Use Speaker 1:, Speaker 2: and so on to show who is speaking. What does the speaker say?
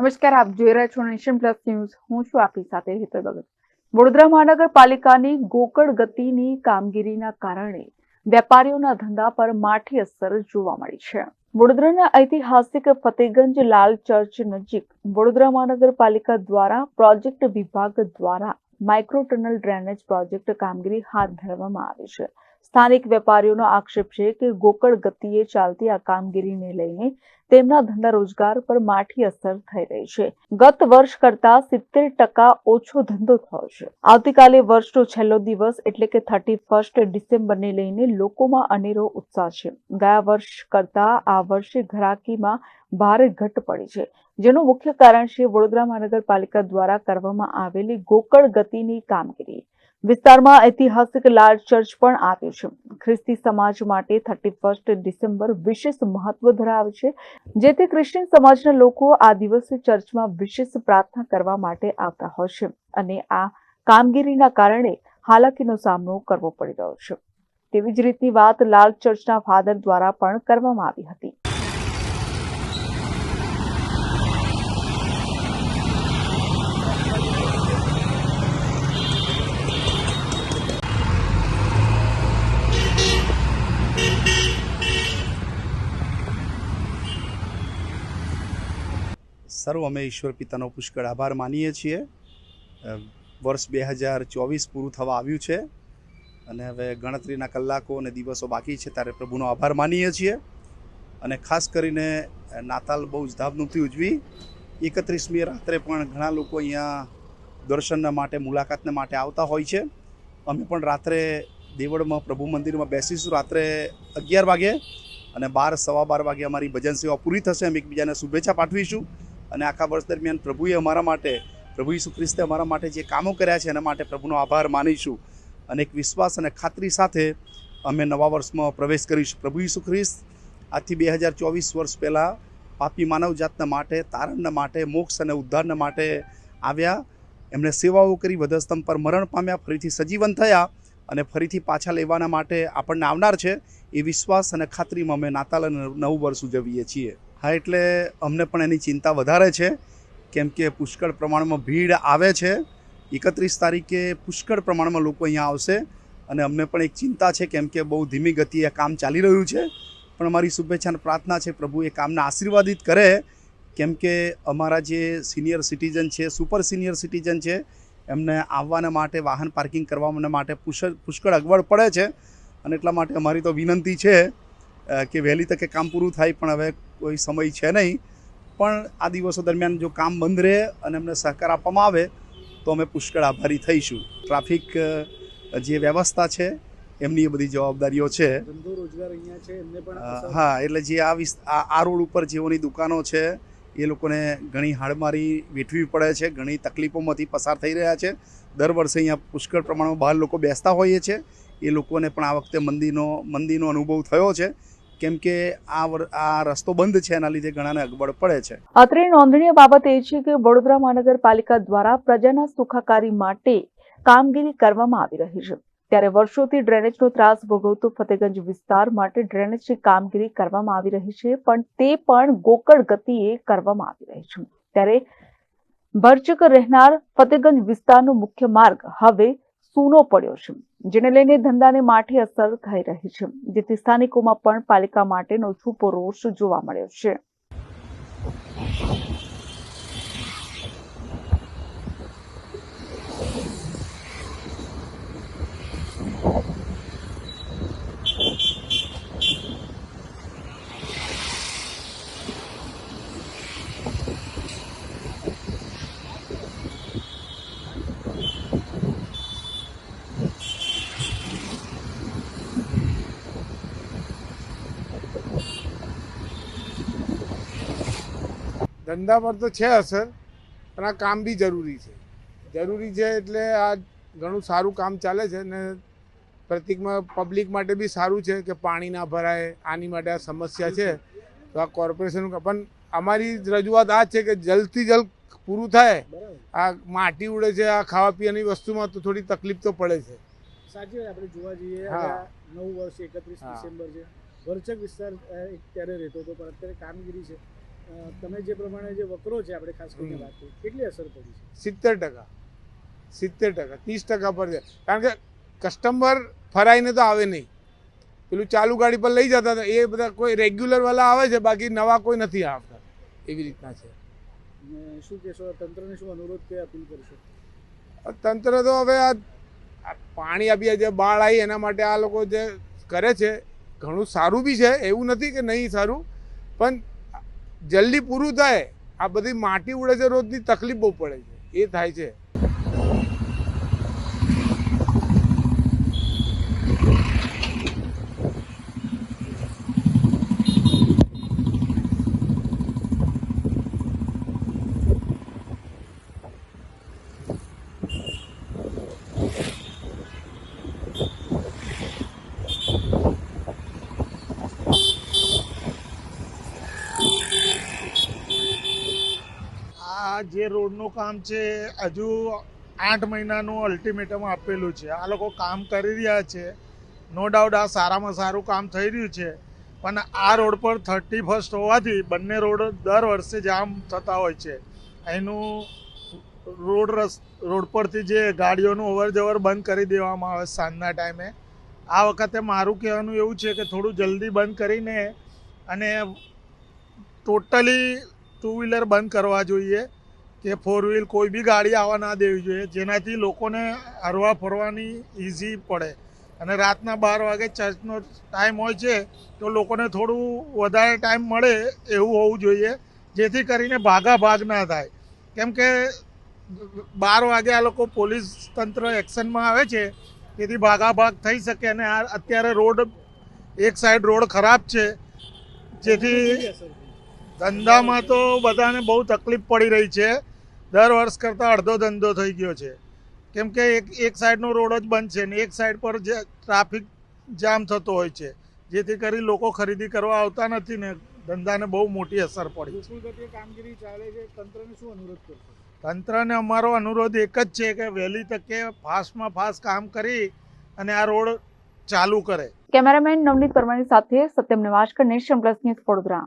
Speaker 1: નમસ્કાર, આપ જોઈ રહ્યા છો નેશન પ્લસ ન્યૂઝ. હું છું આપની સાથે હેતર ભગત. વડોદરા મહાનગરપાલિકાની ગોકળ ગતિની કામગીરીના કારણે વેપારીઓના ધંધા પર માઠી અસર જોવા મળી છે. વડોદરાના ઐતિહાસિક ફતેગંજ લાલ ચર્ચ નજીક વડોદરા મહાનગરપાલિકા દ્વારા પ્રોજેક્ટ વિભાગ દ્વારા માઇક્રો ટનલ ડ્રેનેજ પ્રોજેક્ટ કામગીરી હાથ ધરવામાં આવી છે. સ્થાનિક વેપારીઓનો આક્ષેપ છે કે ગોકળ ગતિએ ચાલતી આ કામગીરીને લઈને તેમના ધંધા રોજગાર પર માઠી અસર થઈ રહી છે. ગત વર્ષ કરતા સિત્તેર ટકા ઓછો ધંધો થયો છે. આવતીકાલે વર્ષનો છેલ્લો દિવસ એટલે કે થર્ટી ફર્સ્ટ ડિસેમ્બરને લઈને લોકોમાં અનેરો ઉત્સાહ છે. ગયા વર્ષ કરતા આ વર્ષે ઘરાકીમાં ભારે ઘટ પડી છે. જેનું મુખ્ય કારણ છે વડોદરા મહાનગરપાલિકા દ્વારા કરવામાં આવેલી ગોકળ ગતિની કામગીરી. વિસ્તારમાં ઐતિહાસિક લાલ ચર્ચ પણ આવ્યું છે. ખ્રિસ્તી સમાજ માટે થર્ટી ફર્સ્ટ ડિસેમ્બર વિશેષ મહત્વ ધરાવે છે, જેથી ક્રિશ્ચિયન સમાજના લોકો આ દિવસે ચર્ચમાં વિશેષ પ્રાર્થના કરવા માટે આવતા હોય છે અને આ કામગીરીના કારણે હાલાકીનો સામનો કરવો પડી રહ્યો છે. તેવી જ રીતની વાત લાલ ચર્ચના ફાધર દ્વારા પણ કરવામાં આવી હતી.
Speaker 2: સર્વ અમે ઈશ્વર પિતાનો પુષ્કળ આભાર માનીએ છીએ. વર્ષ બે હજાર ચોવીસ પૂરું થવા આવ્યું છે અને હવે ગણતરીના કલાકો અને દિવસો બાકી છે ત્યારે પ્રભુનો આભાર માનીએ છીએ. અને ખાસ કરીને નાતાલ બહુ જ ધામધૂમથી ઉજવી. એકત્રીસમી રાત્રે પણ ઘણા લોકો અહીંયા દર્શનના માટે મુલાકાતના માટે આવતા હોય છે. અમે પણ રાત્રે દેવળમાં, પ્રભુ મંદિરમાં બેસીશું રાત્રે અગિયાર વાગે અને બાર, સવા બાર વાગે અમારી ભજન સેવા પૂરી થશે. અમે એકબીજાને શુભેચ્છા પાઠવીશું. અને આખા વર્ષ દરમિયાન પ્રભુએ અમારા માટે, પ્રભુ ઈસુ ખ્રિસ્તે અમારા માટે જે કામો કર્યા છે એના માટે પ્રભુનો આભાર માનીશું. અને એક વિશ્વાસ અને ખાતરી સાથે અમે નવા વર્ષમાં પ્રવેશ કરીશું. પ્રભુ ઈસુ ખ્રિસ્ત, આજથી બે હજાર ચોવીસ વર્ષ પહેલાં પાપી માનવજાતના માટે, તારણના માટે, મોક્ષ અને ઉદ્ધારના માટે આવ્યા. એમણે સેવાઓ કરી, વધસ્તંભ પર મરણ પામ્યા, ફરીથી સજીવન થયા અને ફરીથી પાછા લેવાના માટે આપણને આવનાર છે. એ વિશ્વાસ અને ખાતરીમાં અમે નાતાલ અને નવું વર્ષ ઉજવીએ છીએ. હા, એટલે અમને પણ એની ચિંતા વધારે છે. કેમ કે પુષ્કળ પ્રમાણમાં ભીડ આવે છે. એકત્રીસ તારીખે પુષ્કળ પ્રમાણમાં લોકો અહીંયા આવશે અને અમને પણ એક ચિંતા છે, કેમ કે બહુ ધીમી ગતિએ આ કામ ચાલી રહ્યું છે. પણ અમારી શુભેચ્છા અને પ્રાર્થના છે, પ્રભુ એ કામને આશીર્વાદિત કરે. કેમ કે અમારા જે સિનિયર સિટીઝન છે, સુપર સિનિયર સિટીઝન છે, એમને આવવાના માટે, વાહન પાર્કિંગ કરવા માટે પુષ્કળ અગવડ પડે છે. અને એટલા માટે અમારી તો વિનંતી છે કે વહેલી તકે કામ પૂરું થાય, પણ હવે કોઈ સમય છે નહીં. પણ આ દિવસો દરમિયાન જો કામ બંધ રહે અને અમને સહકાર આપવામાં આવે તો અમે પુષ્કળ આભારી થઈશું. ટ્રાફિક જે વ્યવસ્થા છે એમની એ બધી જવાબદારીઓ છે.
Speaker 3: રોજગાર અહીંયા છે એમને પણ
Speaker 2: હા એટલે જે આ આ રોડ ઉપર જેઓની દુકાનો છે એ લોકોને ઘણી હાડમારી વેઠવી પડે છે ઘણી તકલીફોમાંથી પસાર થઈ રહ્યા છે. દર વર્ષે અહીંયા પુષ્કળ પ્રમાણમાં બહાર લોકો બેસતા હોઈએ છે. એ લોકોને પણ આ વખતે મંદીનો મંદીનો અનુભવ થયો છે. કેમ કે આ આ રસ્તો બંધ છે એના લીધે ઘણાને અગવડ પડે છે.
Speaker 1: અત્રે નોંધનીય બાબત એ છે કે વડોદરા મહાનગરપાલિકા દ્વારા પ્રજાના સુખાકારી માટે કામગીરી કરવામાં આવી રહી છે. ત્યારે વર્ષોથી ડ્રેનેજનો ત્રાસ ભોગવતો ફતેગંજ વિસ્તાર માટે ડ્રેનેજની કામગીરી કરવામાં આવી રહી છે, પણ તે પણ ગોકળ ગતિએ કરવામાં આવી રહી છે. ત્યારે ભરચક રહેનાર ફતેગંજ વિસ્તારનો મુખ્ય માર્ગ હવે સૂનો પડ્યો છે, જેને લઈને ધંધાને માઠી અસર થઈ રહી છે. જેથી સ્થાનિકોમાં પણ પાલિકા માટેનો છૂપો રોષ જોવા મળ્યો છે.
Speaker 4: ધંધા પર તો છે અસર પણ આ કામ બી જરૂરી છે. જરૂરી છે એટલે આ ઘણું સારું કામ ચાલે છે ને પ્રતિકમાં પબ્લિક માટે બી સારું છે કે પાણી ના ભરાય આની માટે આ સમસ્યા છે. તો આ કોર્પોરેશન પણ અમારી રજૂઆત આ છે કે જલ્દથી જલ્દ પૂરું થાય. આ માટી ઉડે છે આ ખાવા પીવાની વસ્તુમાં તો થોડી તકલીફ તો પડે છે.
Speaker 3: સાચી વાત આપણે જોવા જઈએ
Speaker 4: હા.
Speaker 3: નવ વર્ષ એકત્રીસ. ડિસેમ્બર છે. ભરચક વિસ્તાર ત્યારે રહેતો હતો પણ અત્યારે કામગીરી છે. તમે જે પ્રમાણે જે વકરો છે આપણે ખાસ કરીને વાત કરી કેટલી અસર પડી છે?
Speaker 4: સિત્તેર ટકા. સિત્તેર ટકા. ત્રીસ ટકા પર છે કારણ કે કસ્ટમર ફરાઈને તો આવે નહીં. પેલું ચાલુ ગાડી પર લઈ જતા હતા. એ બધા કોઈ રેગ્યુલર વાળા આવે છે બાકી નવા કોઈ નથી આવતા. એવી રીતના છે.
Speaker 3: શું કહેશો તંત્રને શું અનુરોધ કે અપીલ કરશો?
Speaker 4: તંત્ર તો હવે આ આ પાણી આપી જે બાળ આવી એના માટે આ લોકો જે કરે છે ઘણું સારું બી છે. એવું નથી કે નહીં સારું. પણ જલ્દી પૂરું થાય, આ બધી માટી ઉડે છે, રોજની તકલીફ બહુ પડે છે. એ થાય છે.
Speaker 5: જે રોડનું કામ છે, હજુ આઠ મહિનાનું અલ્ટિમેટમ આપેલું છે. આ લોકો કામ કરી રહ્યા છે. નો ડાઉટ આ સારામાં સારું કામ થઈ રહ્યું છે. પણ આ રોડ પર થર્ટી ફર્સ્ટ હોવાથી બંને રોડ દર વર્ષે જામ થતા હોય છે. એનું રોડ રસ, રોડ પરથી જે ગાડીઓનું અવરજવર બંધ કરી દેવામાં આવે સાંજના ટાઈમે. આ વખતે મારું કહેવાનું એવું છે કે થોડું જલ્દી બંધ કરીને અને ટોટલી ટુ વ્હીલર બંધ કરવા જોઈએ. કે ફોર વ્હીલ કોઈ બી ગાડી આવવા ના દેવી જોઈએ. જેનાથી લોકોને હરવા ફરવાની ઇઝી પડે. અને રાતના બાર વાગે ચર્ચનો ટાઈમ હોય છે, તો લોકોને થોડું વધારે ટાઈમ મળે એવું હોવું જોઈએ, જેથી કરીને ભાગા ભાગ ના થાય. કેમ કે બાર વાગે આ લોકો પોલીસ તંત્ર એક્શનમાં આવે છે, તેથી ભાગા ભાગ થઈ શકે અને આ અત્યારે રોડ એક સાઈડ રોડ ખરાબ છે. જેથી ધંધામાં તો બધાને બહુ તકલીફ પડી રહી છે. દર વર્ષ કરતાં અડધો ધંધો થઈ ગયો છે. કેમ કે એક એક સાઈડનો રોડ જ બંધ છે ને એક સાઈડ પર જે ટ્રાફિક જામ થતો હોય છે. જેથી કરી લોકો ખરીદી કરવા આવતા નથી ને ધંધાને બહુ મોટી અસર પડી
Speaker 3: કામગીરી ચાલે છે તંત્રને શું અનુરોધ કરશો?
Speaker 5: તંત્રને અમારો અનુરોધ એક જ છે કે વહેલી તકે ફાસ્ટમાં ફાસ્ટ કામ કરી અને આ રોડ ચાલુ કરે.
Speaker 1: કેમેરામેન નવનીત પરમારની સાથે Satyam Nivaskar nation plus news Vadodara.